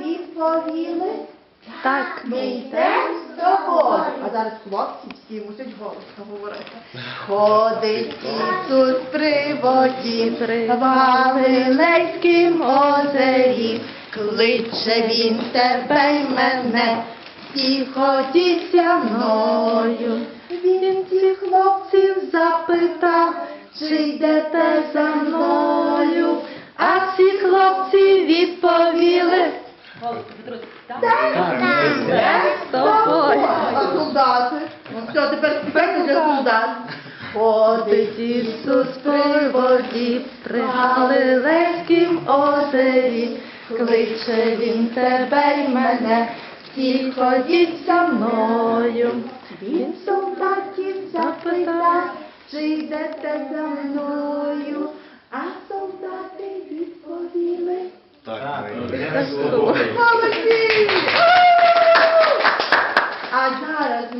відповіли. Так. Ми йдемо з тобою. А зараз хлопці всі мусять голосно говорити. Ходить Ісус при воді, в Галилейськім озері, кличе він тебе й мене, і ходіть зі мною. Він ці хлопців запитав, чи йдете за мною, а всі хлопці відповіли. Солдати? Ну все, тепер співайте для солдат. Ходить Ісус при воді, при Галилейськім озері, кличе він тебе й мене, всі ходіть за мною. Він солдатів запитав, чи йдете за мною, відповіли. Так, ми Так, йдемо з